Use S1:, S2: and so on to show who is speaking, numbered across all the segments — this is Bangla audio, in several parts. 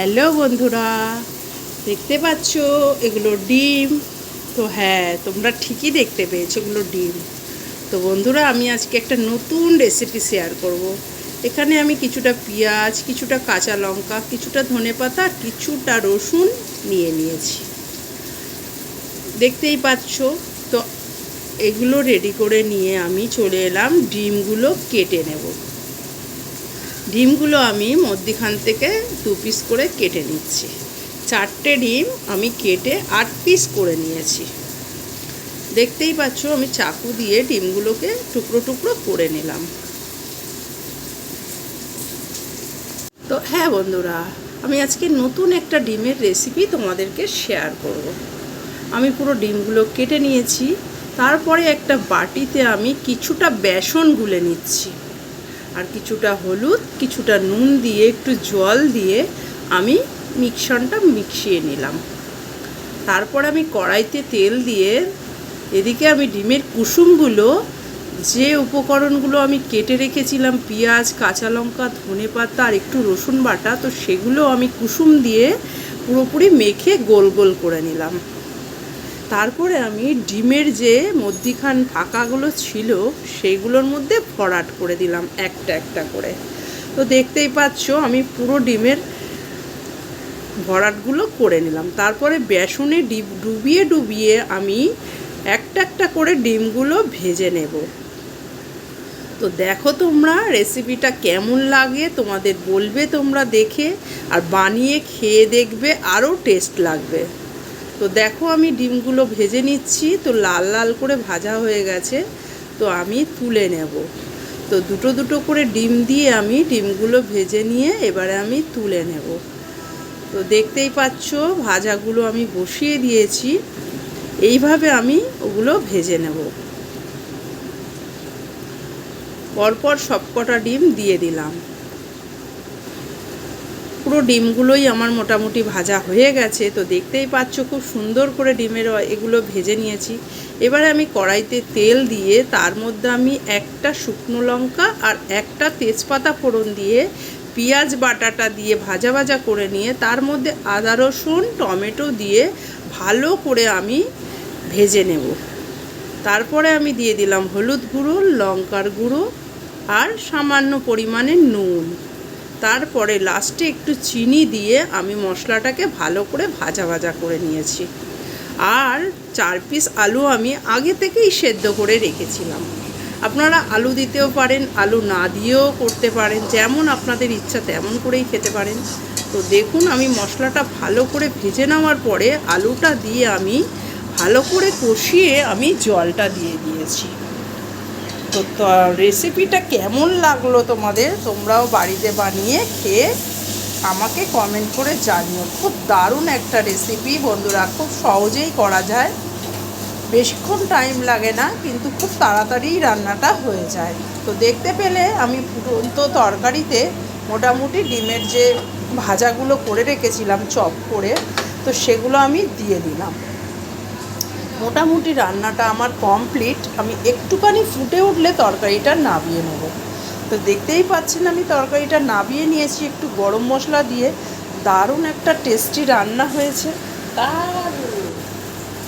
S1: হ্যালো বন্ধুরা, দেখতে পাচ্ছ? এগুলো ডিম। তো হ্যাঁ তোমরা ঠিকই দেখতে পেয়েছ এগুলো ডিম। তো বন্ধুরা, আমি আজকে একটা নতুন রেসিপি শেয়ার করব। এখানে আমি কিছুটা পেঁয়াজ, কিছুটা কাঁচা লঙ্কা, কিছুটা ধনেপাতা আর কিছুটা রসুন নিয়ে নিয়েছি। দেখতেই পাচ্ছ? তো এগুলো রেডি করে নিয়ে আমি চলে এলাম, ডিমগুলো কেটে নেব। ডিমগুলো আমি মধ্যিখান থেকে দু পিস করে কেটে নিচ্ছি। চারটে ডিম আমি কেটে আট পিস করে নিয়েছি। দেখতেই পাচ্ছ, আমি চাকু দিয়ে ডিমগুলোকে টুকরো টুকরো করে নিলাম। তো হ্যাঁ বন্ধুরা, আমি আজকে নতুন একটা ডিমের রেসিপি তোমাদেরকে শেয়ার করব। আমি পুরো ডিমগুলো কেটে নিয়েছি, তারপরে একটা বাটিতে আমি কিছুটা বেসন গুলে নিচ্ছি। আর কিছুটা হলুদ, কিছুটা নুন দিয়ে, একটু জল দিয়ে আমি মিক্সনটা মিক্সিয়ে নিলাম। তারপর আমি কড়াইতে তেল দিয়ে এদিকে আমি ডিমের কুসুমগুলো, যে উপকরণগুলো আমি কেটে রেখেছিলাম, পেঁয়াজ, কাঁচা লঙ্কা, ধনে পাতা আর একটু রসুন বাটা, তো সেগুলো আমি কুসুম দিয়ে পুরোপুরি মেখে গোল গোল করে নিলাম। তারপরে আমি ডিমের যে মধ্যিখান ফাঁকাগুলো ছিল সেইগুলোর মধ্যে ভরাট করে দিলাম একটা একটা করে। তো দেখতেই পাচ্ছ, আমি পুরো ডিমের ভরাটগুলো করে নিলাম। তারপরে বেসনে ডিপ ডুবিয়ে ডুবিয়ে আমি একটা একটা করে ডিমগুলো ভেজে নেব। তো দেখো তোমরা রেসিপিটা কেমন লাগে, তোমাদের বলবে তোমরা দেখে, আর বানিয়ে খেয়ে দেখবে, আরও টেস্ট লাগবে। তো দেখো আমি ডিমগুলো ভেজে নিচ্ছি, তো লাল লাল করে ভাজা হয়ে গেছে, তো আমি তুলে নেব। তো দুটো দুটো করে ডিম দিয়ে আমি ডিমগুলো ভেজে নিয়ে এবারে আমি তুলে নেব। তো দেখতেই পাচ্ছ, ভাজাগুলো আমি বসিয়ে দিয়েছি, এইভাবে আমি ওগুলো ভেজে নেব। পরপর সবকটা ডিম দিয়ে দিলাম। পুরো ডিমগুলোই আমার মোটামুটি ভাজা হয়ে গেছে। তো দেখতেই পাচ্ছ খুব সুন্দর করে ডিমের এগুলো ভেজে নিয়েছি। এবারে আমি কড়াইতে তেল দিয়ে তার মধ্যে আমি একটা শুকনো লঙ্কা আর একটা তেজপাতা ফোড়ন দিয়ে পেঁয়াজ বাটাটা দিয়ে ভাজা ভাজা করে নিয়ে তার মধ্যে আদা, রসুন, টমেটো দিয়ে ভালো করে আমি ভেজে নেব। তারপরে আমি দিয়ে দিলাম হলুদ গুঁড়ো, লঙ্কার গুঁড়ো আর সামান্য পরিমাণে নুন। তারপরে লাস্টে একটু চিনি দিয়ে আমি মশলাটাকে ভালো করে ভাজা ভাজা করে নিয়েছি। আর চার পিস আলু আমি আগে থেকেই সেদ্ধ করে রেখেছিলাম। আপনারা আলু দিতেও পারেন, আলু না দিয়েও করতে পারেন, যেমন আপনাদের ইচ্ছা তেমন করেই খেতে পারেন। তো দেখুন, আমি মশলাটা ভালো করে ভেজে নেওয়ার পরে আলুটা দিয়ে আমি ভালো করে কষিয়ে আমি জলটা দিয়ে দিয়েছি। তো রেসিপিটা কেমন লাগল তোমাদের? তোমরাও বাড়িতে বানিয়ে খেয়ে আমাকে কমেন্ট করে জানিও। খুব দারুণ একটা রেসিপি বন্ধুরা, খুব সহজেই করা যায়। বেশিক্ষণ টাইম লাগে না, কিন্তু খুব তাড়াতাড়ি রান্নাটা হয়ে যায়। তো দেখতে পেলে আমি ফুটন্ত তরকারিতে মোটামুটি ডিমের যে ভাজাগুলো করে রেখেছিলাম চপ করে, তো সেগুলো আমি দিয়ে দিলাম। মোটামুটি রান্নাটা আমার কমপ্লিট আমি একটুখানি ফুটে উঠলে তরকারিটা নাবিয়ে নেব। তো দেখতেই পাচ্ছেন আমি তরকারিটা নাবিয়ে নিয়েছি একটু গরম মশলা দিয়ে। দারুণ একটা টেস্টি রান্না হয়েছে। দারুণ।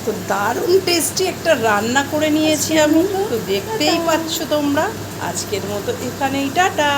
S1: তো দারুণ টেস্টি একটা রান্না করে নিয়েছি আমি। তো দেখতেই পাচ্ছ তোমরা। আজকের মতো এখানেই টাটা।